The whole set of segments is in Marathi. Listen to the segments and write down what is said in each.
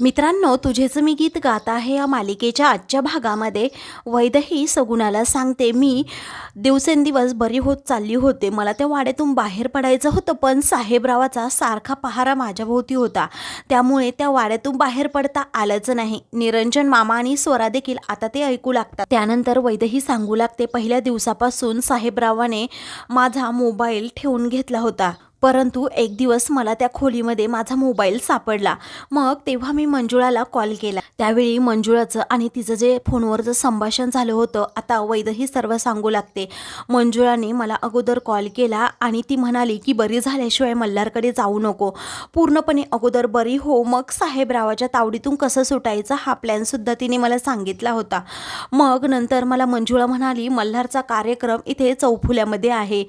मित्रांनो तुझेच मी गीत गात आहे या मालिकेच्या आजच्या भागामध्ये. वैदही सगुणाला सांगते मी दिवसेंदिवस बरी होत चालली होते. मला त्या वाड्यातून बाहेर पडायचं होतं पण साहेबरावाचा सारखा पहारा माझ्याभोवती होता. त्यामुळे त्या वाड्यातून बाहेर पडता आलंच नाही. निरंजन मामा आणि स्वरा देखील आता ते ऐकू लागतात. त्यानंतर वैदही सांगू लागते पहिल्या दिवसापासून साहेबरावाने माझा मोबाईल ठेवून घेतला होता. परंतु एक दिवस मला त्या खोलीमध्ये माझा मोबाईल सापडला. मग तेव्हा मी मंजुळाला कॉल केला. त्यावेळी मंजुळाचं आणि तिचं जे फोनवरचं संभाषण झालं होतं आता वैदही सर्व सांगू लागते. मंजुळाने मला अगोदर कॉल केला आणि ती म्हणाली की बरी झाल्याशिवाय मल्हारकडे जाऊ नको. पूर्णपणे अगोदर बरी हो. मग साहेबरावाच्या तावडीतून कसं सुटायचं हा प्लॅनसुद्धा तिने मला सांगितला होता. मग नंतर मला मंजुळा म्हणाली मल्हारचा कार्यक्रम इथे चौफुल्यामध्ये आहे.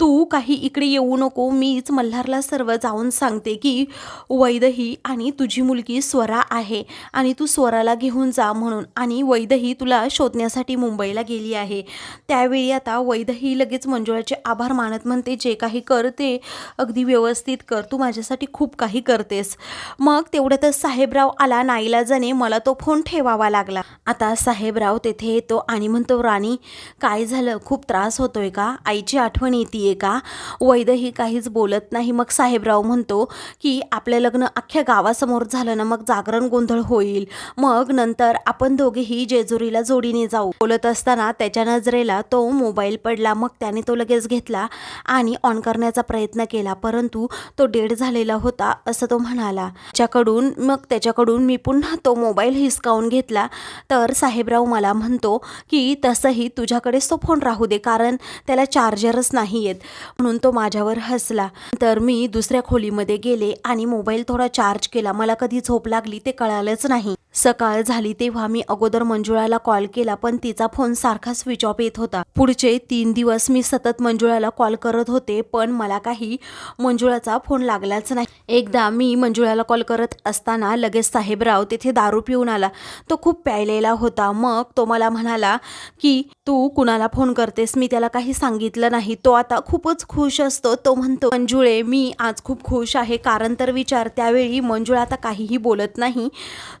तू काही इकडे येऊ नको. मीच मल्हारला सर्व जाऊन सांगते की वैदही आणि तुझी मुलगी स्वरा आहे आणि तू स्वराला घेऊन जा म्हणून. आणि वैदही तुला शोधण्यासाठी मुंबईला गेली आहे. त्यावेळी आता वैदही लगेच मंजुळाचे आभार मानत म्हणते जे काही कर ते अगदी व्यवस्थित कर तू माझ्यासाठी खूप काही करतेस. मग तेवढ्यातच साहेबराव आला नाईलाजाने मला तो फोन ठेवावा लागला. आता साहेबराव तेथे येतो आणि म्हणतो राणी काय झालं? खूप त्रास होतोय का? आईची आठवण येते का? वैदही काहीच बोलत नाही. मग साहेबराव म्हणतो की आपलं लग्न अख्ख्या गावासमोर झालं ना मग जागरण गोंधळ होईल. मग नंतर आपण दोघेही जेजुरीला जोडीने जाऊ. बोलत असताना त्याच्या नजरेला तो मोबाईल पडला. मग त्याने तो लगेच घेतला आणि ऑन करण्याचा प्रयत्न केला. परंतु तो डेड झालेला होता असं तो म्हणाला. त्याच्याकडून मग त्याच्याकडून मी पुन्हा तो मोबाईल हिसकावून घेतला. तर साहेबराव मला म्हणतो की तसंही तुझ्याकडेच तो फोन राहू दे कारण त्याला चार्जरच नाही आहेत म्हणून तो माझ्यावर हसला. तर मी दुसऱ्या खोलीमध्ये गेले आणि मोबाईल थोडा चार्ज केला. मला कधी झोप लागली ते कळालंच नाही. सकाळ झाली तेव्हा मी अगोदर मंजुळाला कॉल केला पण तिचा फोन सारखा स्विच ऑफ येत होता. पुढचे तीन दिवस मी सतत मंजुळाला कॉल करत होते पण मला काही मंजुळाचा फोन लागलाच नाही. एकदा मी मंजुळाला कॉल करत असताना लगेच साहेबराव तिथे दारू पिऊन आला. तो खूप प्यायलेला होता. मग तो मला म्हणाला की तू कुणाला फोन करतेस? मी त्याला काही सांगितलं नाही. तो आता खूपच खुश असतो. तो म्हणतो मंजुळे मी आज खूप खुश आहे. कारण तर विचार त्यावेळी मंजुळा आता काहीही बोलत नाही.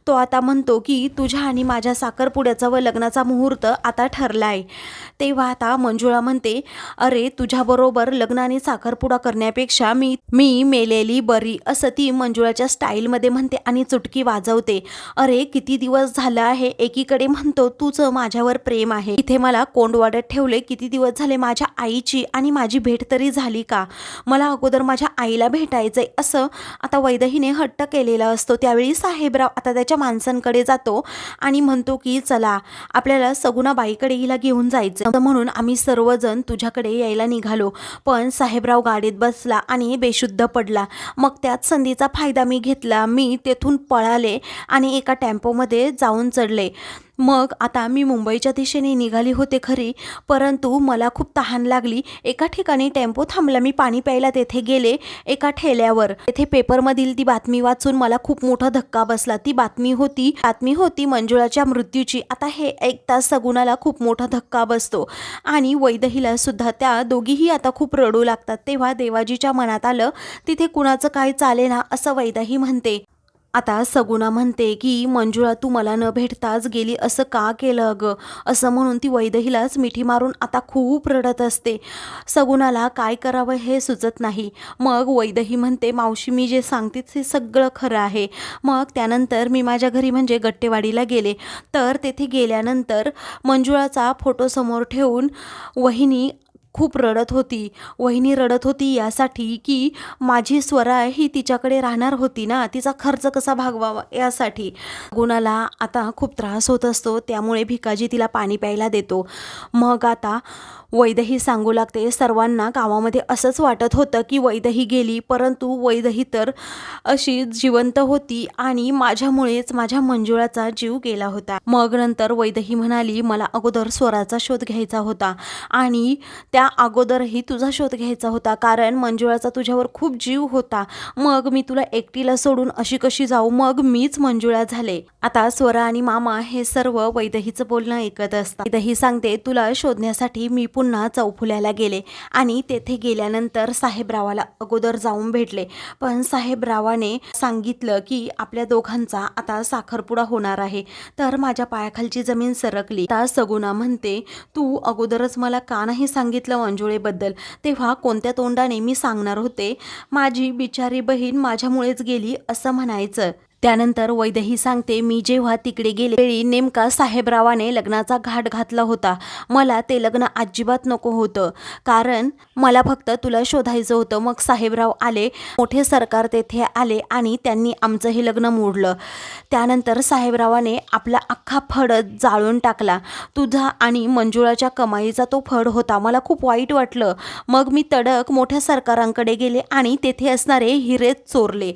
तो आता म्हणतो की तुझ्या आणि माझ्या साखरपुड्याचा व लग्नाचा मुहूर्त आता ठरला आहे तेव्हा आता मंजुळा म्हणते अरे तुझ्याबरोबर लग्न आणि साखरपुडा करण्यापेक्षा मी मी मेलेली बरी असं ती मंजुळाच्या स्टाईलमध्ये म्हणते आणि चुटकी वाजवते. अरे किती दिवस झालं आहे? एकीकडे म्हणतो तुझं माझ्यावर प्रेम आहे. इथे मला कोंडवाड्यात ठेवले किती दिवस झाले माझ्या आईची आणि माझी भेट तरी झाली का? मला मला अगोदर माझ्या आईला भेटायचंय असं आता वैदहीने हट्ट केलेला असतो. त्यावेळी साहेबराव आता त्याच्या माणसांकडे जातो आणि म्हणतो की चला आपल्याला सगुणाबाईकडे हिला घेऊन जायचं म्हणून आम्ही सर्वजण तुझ्याकडे यायला निघालो. पण साहेबराव गाडीत बसला आणि बेशुद्ध पडला. मग त्यात संधीचा फायदा मी घेतला. मी तेथून पळाले आणि एका टेम्पोमध्ये जाऊन चढले. मग आता मी मुंबईच्या दिशेने निघाली होते खरी परंतु मला खूप तहान लागली. एका ठिकाणी टेम्पो थांबला. मी पाणी प्यायला तेथे गेले एका ठेल्यावर. तेथे पेपरमधील ती बातमी वाचून मला खूप मोठा धक्का बसला. ती बातमी होती बातमी होती मंजुळाच्या मृत्यूची. आता हे ऐकता सगुणाला खूप मोठा धक्का बसतो. आणि वैदहीला सुद्धा त्या दोघीही आता खूप रडू लागतात. तेव्हा देवाजीच्या मनात आलं तिथे कुणाचं काय चालेना असं वैदही म्हणते. आता सगुणा म्हणते की मंजुळा तू मला न भेटताच गेली. असं का केलं अगं? असं म्हणून ती वैदहीलाच मिठी मारून आता खूप रडत असते. सगुणाला काय करावं हे सुचत नाही. मग वैदही म्हणते मावशी मी जे सांगते ते सगळं खरं आहे. मग त्यानंतर मी माझ्या घरी म्हणजे गट्टेवाडीला गेले. तर तेथे गेल्यानंतर मंजुळाचा फोटो समोर ठेवून वहिनी खूप रडत होती. वहिनी रडत होती यासाठी की माझी स्वरा ही तिच्याकडे राहणार होती ना तिचा खर्च कसा भागवावा यासाठी. गुणाला आता खूप त्रास होत असतो त्यामुळे भिकाजी तिला पाणी प्यायला देतो. मग आता वैदही सांगू लागते. सर्वांना गावामध्ये असंच वाटत होतं की वैदही गेली परंतु वैदही तर अशी जिवंत होती आणि माझ्यामुळेच माझ्या मंजुळाचा जीव गेला होता. मग नंतर वैदही म्हणाली मला अगोदर स्वराचा शोध घ्यायचा होता आणि त्या अगोदरही तुझा शोध घ्यायचा होता कारण मंजुळाचा तुझ्यावर खूप जीव होता. मग मी तुला एकटीला सोडून अशी कशी जाऊ? मग मीच मंजुळा झाले. आता स्वरा आणि मामा हे सर्व वैदहीचं बोलणं ऐकत असतात. वैदही सांगते तुला शोधण्यासाठी मी पुन्हा चौफुल्याला गेले आणि तेथे गेल्यानंतर साहेबरावाला अगोदर जाऊन भेटले. पण साहेबरावाने सांगितलं की आपल्या दोघांचा आता साखरपुडा होणार आहे. तर माझ्या पायाखालची जमीन सरकली. आता सगुणा म्हणते तू अगोदरच मला का नाही सांगितलं अंजुळेबद्दल तेव्हा कोणत्या तोंडाने मी सांगणार होते? माझी बिचारी बहीण माझ्यामुळेच गेली असं म्हणायचं. त्यानंतर वैदही सांगते मी जेव्हा तिकडे गेले वेळी नेमका साहेबरावाने लग्नाचा घाट घातला होता. मला ते लग्न अजिबात नको होतं. कारण मला फक्त तुला शोधायचं होतं. मग साहेबराव आले मोठे सरकार तेथे आले आणि त्यांनी आमचं हे लग्न मोडलं. त्यानंतर साहेबरावाने आपला अख्खा फड जाळून टाकला. तुझा आणि मंजुळाच्या कमाईचा तो फड होता. मला खूप वाईट वाटलं. मग मी तडक मोठ्या सरकारांकडे गेले आणि तेथे असणारे हिरे चोरले.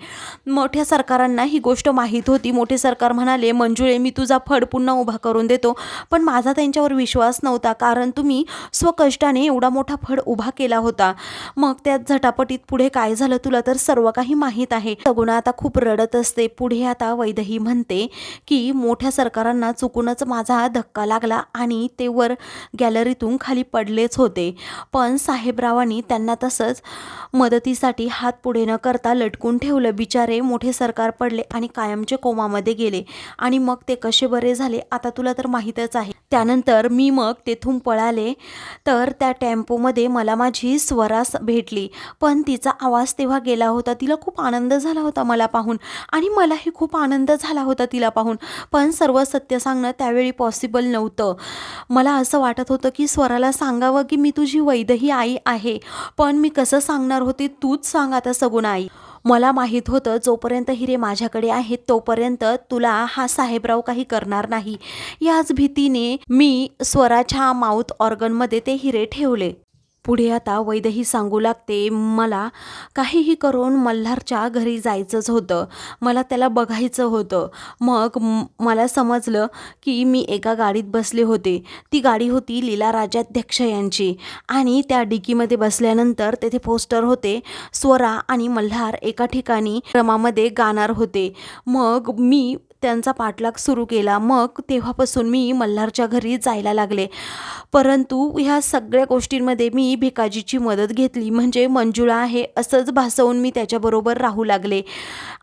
मोठ्या सरकारांना ही गोष्ट गोष्ट माहीत होती. मोठे सरकार म्हणाले मंजुळे मी तुझा फड पुन्हा उभा करून देतो. पण माझा त्यांच्यावर विश्वास नव्हता कारण तुम्ही स्वकष्टाने एवढा मोठा फड उभा केला होता. मग त्यात झटापटीत पुढे काय झालं तुला तर सर्व काही माहीत आहे. सगुणा आता खूप रडत असते. पुढे आता वैदही म्हणते की मोठ्या सरकारांना चुकूनच माझा धक्का लागला आणि ते वर गॅलरीतून खाली पडलेच होते. पण साहेबरावांनी त्यांना तसंच मदतीसाठी हात पुढे न करता लटकून ठेवलं. बिचारे मोठे सरकार पडले आणि कायमचे कोमामध्ये गेले. आणि मग ते कसे बरे झाले आता तुला तर माहीतच आहे. त्यानंतर मी मग तेथून पळाले. तर त्या टेम्पोमध्ये मला माझी स्वरास भेटली. पण तिचा आवाज तेव्हा गेला होता. तिला खूप आनंद झाला होता मला पाहून. आणि मलाही खूप आनंद झाला होता तिला पाहून. पण सर्व सत्य सांगणं त्यावेळी पॉसिबल नव्हतं. मला असं वाटत होतं की स्वराला सांगावं की मी तुझी वैदही आई आहे. पण मी कसं सांगणार होते तूच सांग आता सगुण आई मला माहीत होतं जोपर्यंत हिरे माझ्याकडे आहेत तोपर्यंत तुला हा साहेबराव काही करणार नाही. याच भीतीने मी स्वराच्या माउथ ऑर्गनमध्ये ते हिरे ठेवले. पुढे आता वैदही सांगू लागते मला काहीही करून मल्हारच्या घरी जायचंच होतं. मला त्याला बघायचं होतं. मग मला समजलं की मी एका गाडीत बसले होते. ती गाडी होती लीला राजाध्यक्ष यांची. आणि त्या डिकीमध्ये बसल्यानंतर तेथे पोस्टर होते स्वरा आणि मल्हार एका ठिकाणी क्रमामध्ये गाणार होते. मग मी त्यांचा पाठलाग सुरू केला. मग तेव्हापासून मी मल्हारच्या घरी जायला लागले. परंतु ह्या सगळ्या गोष्टींमध्ये मी भिकाजीची मदत घेतली. म्हणजे मंजुळा आहे असंच भासवून मी त्याच्याबरोबर राहू लागले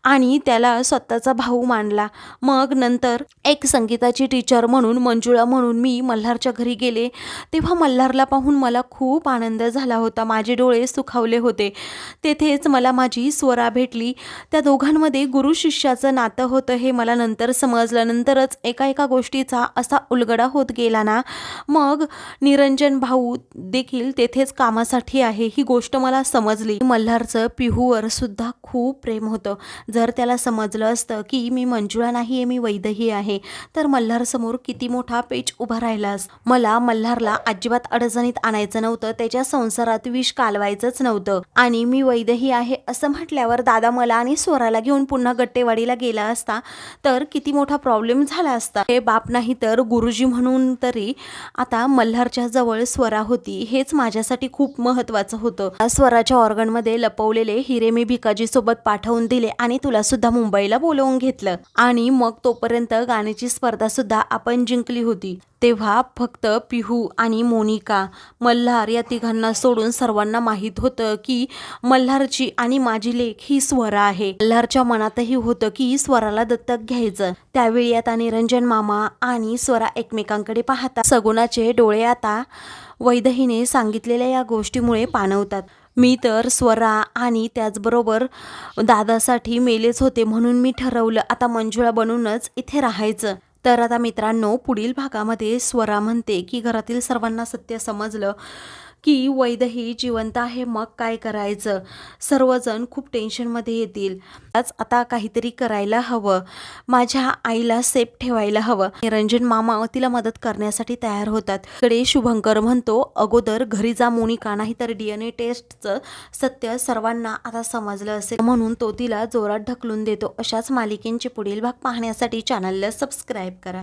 आणि त्याला स्वतःचा भाऊ मानला. मग नंतर एक संगीताची टीचर म्हणून मंजुळा म्हणून मी मल्हारच्या घरी गेले. तेव्हा मल्हारला पाहून मला खूप आनंद झाला होता. माझे डोळे सुखावले होते. तेथेच मला माझी स्वरा भेटली. त्या दोघांमध्ये गुरु शिष्याचं नातं होतं हे मला नंतर नंतर समजल्यानंतरच एका एका गोष्टीचा असा उलगडा होत गेला ना मग निरंजन भाऊ देखील तेथेच कामासाठी आहे ही गोष्ट मला समजली. मल्हारचं पिहूवर सुद्धा खूप प्रेम होतं. जर त्याला समजलं असतं की मी मंजुळा नाही आहे मी वैदही आहे तर मल्हारसमोर किती मोठा पेच उभा राहिला मला मल्हारला अजिबात अडचणीत आणायचं नव्हतं त्याच्या संसारात विष कालवायचंच नव्हतं. आणि मी वैदही आहे असं म्हटल्यावर दादा मला आणि स्वराला घेऊन पुन्हा गट्टेवाडीला गेला असता तर किती मोठा प्रॉब्लेम झाला असता. हे बाप नाही तर गुरुजी म्हणून तरी आता मल्हारच्या जवळ स्वरा होती. हेच माझ्यासाठी खूप महत्त्वाचं होतं. स्वराच्या ऑर्गनमध्ये लपवलेले हिरे मी भिकाजी सोबत पाठवून दिले आणि तुला सुद्धा मुंबईला बोलवून घेतलं. आणि मग तोपर्यंत गाण्याची स्पर्धा सुद्धा आपण जिंकली होती. तेव्हा फक्त पिहू आणि मोनिका मल्हार या तिघांना सोडून सर्वांना माहीत होतं की मल्हारची आणि माझी लेख ही स्वरा आहे. मल्हारच्या मनातही होतं की स्वराला दत्तक घ्यायचं. त्यावेळी आता निरंजन मामा आणि स्वरा एकमेकांकडे पाहता सगुणाचे डोळे आता वैदहीने सांगितलेल्या या गोष्टीमुळे पाणवतात मी तर स्वरा आणि त्याचबरोबर दादासाठी मेलेच होते म्हणून मी ठरवलं आता मंजुळा बनूनच इथे राहायचं. तर आता मित्रांनो पुढील भागामध्ये स्वरा म्हणते की घरातील सर्वांना सत्य समजलं. की वैदही जिवंत आहे मग काय करायचं? सर्वजण खूप टेन्शनमध्ये येतील. आज आता काहीतरी करायला हवं. माझ्या आईला सेफ ठेवायला हवं. निरंजन मामा तिला मदत करण्यासाठी तयार होतात. कडे शुभंकर म्हणतो अगोदर घरी जा मोनिका नाही तर डी एन ए टेस्टचं सत्य सर्वांना आता समजलं असेल. म्हणून तो तिला जोरात ढकलून देतो. अशाच मालिकेंचे पुढील भाग पाहण्यासाठी चॅनलला सबस्क्राईब करा.